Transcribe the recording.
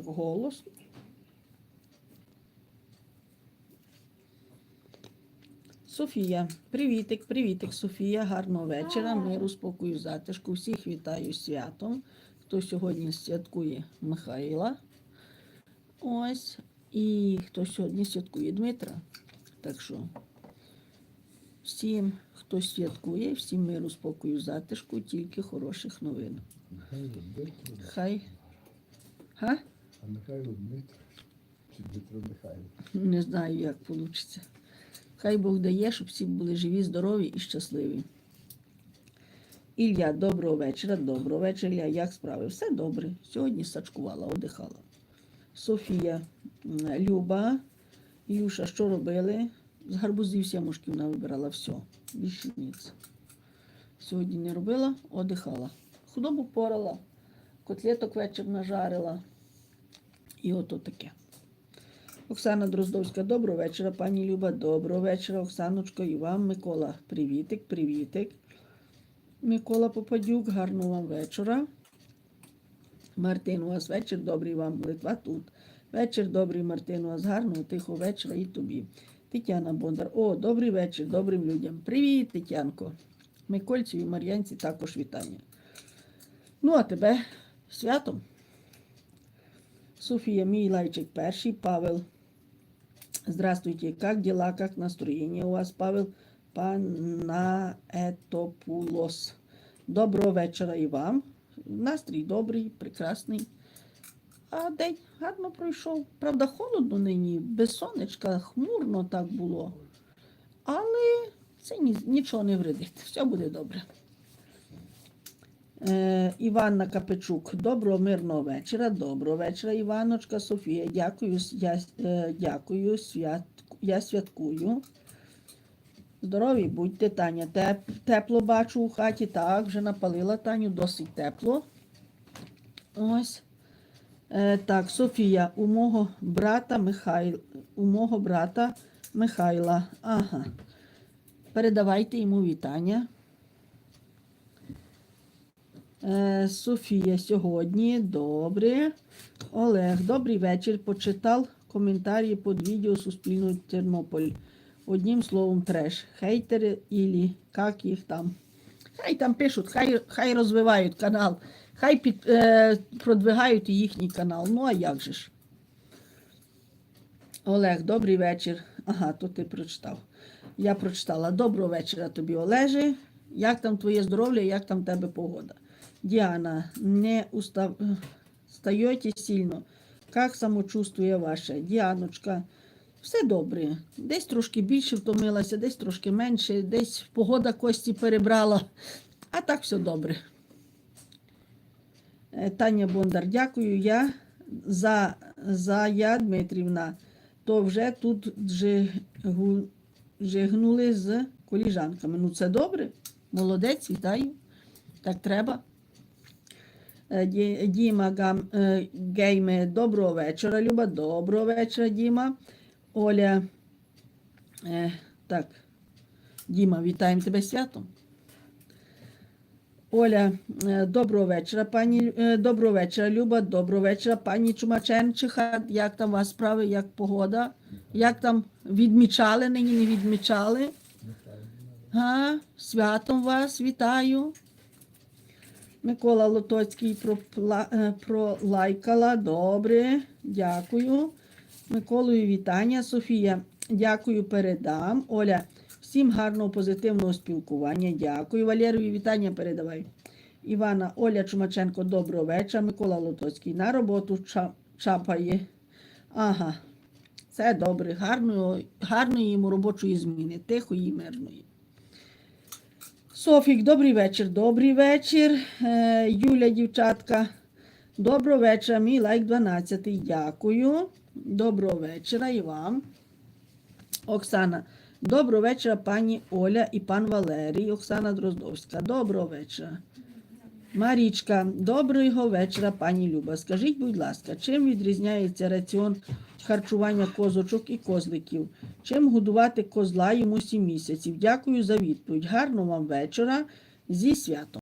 так голос. Софія, привітик, привітик, Софія, гарного вечора, миру, спокою, затишку. Всіх вітаю святом. Хто сьогодні святкує Михайла. Ось. І хто сьогодні святкує Дмитра. Так що всім, хто святкує, всім миру, спокою, затишку, тільки хороших новин. Хай. Га? А Михайло Дмитро. Чи Дмитро Михайло? Не знаю, як вийде. Хай Бог дає, щоб всі були живі, здорові і щасливі. Ілля, доброго вечора, доброго вечора. Ілля, як справи? Все добре. Сьогодні сачкувала, одихала. Софія, Люба, Юша, що робили? З гарбузів сімушків навибирала все. Більше ніц. Сьогодні не робила, одихала. Худобу порала, котлеток вечір нажарила. І ото таке. Оксана Дроздовська, доброго вечора, пані Люба, доброго вечора, Оксаночко, і вам, Микола. Привітик, привітик. Микола Попадюк, гарного вам вечора. Мартин, у вас вечір добрий вам, Литва тут. Вечір добрий, Мартин, у вас гарного, тихого вечора і тобі. Тетяна Бондар. О, добрий вечір, добрим людям. Привіт, Тетянко. Микольцю і Мар'янці також вітання. Ну, а тебе святом. София, мій лайчик перший, Павел. Здравствуйте, как дела, как настроение у вас, Павел Панаетопулос. Доброго вечора і вам. Настрій добрий, прекрасний. А день гарно пройшов. Правда, холодно нині, без сонечка, хмурно так було. Але це ні- нічого не вредить. Все буде добре. Е, Іванна Капечук, доброго мирного вечора. Доброго вечора, Іваночка, Софія. Дякую, я, е, дякую, свят, я святкую. Здорові будьте, Таня. Теп, тепло бачу у хаті. Так, вже напалила Таню, досить тепло. Ось. Е, так, Софія, у мого брата Михайл, у мого брата Михайла. Ага. Передавайте йому вітання. Е, Софія сьогодні. Добре. Олег, добрий вечір. Почитав коментарі під відео Суспільного Тернополь. Одним словом, треш. Хейтери ілі як їх там. Хай там пишуть, хай, хай розвивають канал, хай під, е, продвигають їхній канал. Ну а як же ж? Олег, добрий вечір. Ага, то ти прочитав. Я прочитала. Доброго вечора тобі, Олеже. Як там твоє здоров'я, як там тебе погода? Діана, не устав... стаєте сильно. Як самочувствує ваше? Діаночка, все добре. Десь трошки більше втомилася, десь трошки менше, десь погода кості перебрала. А так все добре. Е, Таня Бондар, дякую я за, за я, Дмитрівна. То вже тут жигнули з коліжанками. Ну, це добре. Молодець, вітаю. Так треба. Ді- Діма е, Гейме, доброго вечора, Люба. Доброго вечора, Діма. Оля. Е, так. Діма, вітаємо тебе святом. Оля, е, доброго вечора, пані доброго вечора, Люба, доброго вечора, пані Чумаченчиха. Як там у вас справи, як погода? Як там відмічали, нині не відмічали? Га? Святом вас вітаю. Микола Лотоцький е, пролайкала. Добре, дякую. Миколою вітання. Софія, дякую, передам. Оля, всім гарного позитивного спілкування. Дякую. Валерію вітання передавай. Івана, Оля Чумаченко, доброго вечора. Микола Лотоцький на роботу ча- чапає. Ага, це добре. Гарної, гарної йому робочої зміни, тихої і мирної. Софік, добрий вечір, добрий вечір. Е, Юля, дівчатка, доброго вечора. Мій лайк 12. Дякую. Доброго вечора і вам. Оксана, доброго вечора, пані Оля і пан Валерій. Оксана Дроздовська. Доброго вечора. Марічка, доброго вечора, пані Люба. Скажіть, будь ласка, чим відрізняється раціон харчування козочок і козликів? Чим годувати козла йому 7 місяців? Дякую за відповідь. Гарного вам вечора зі святом.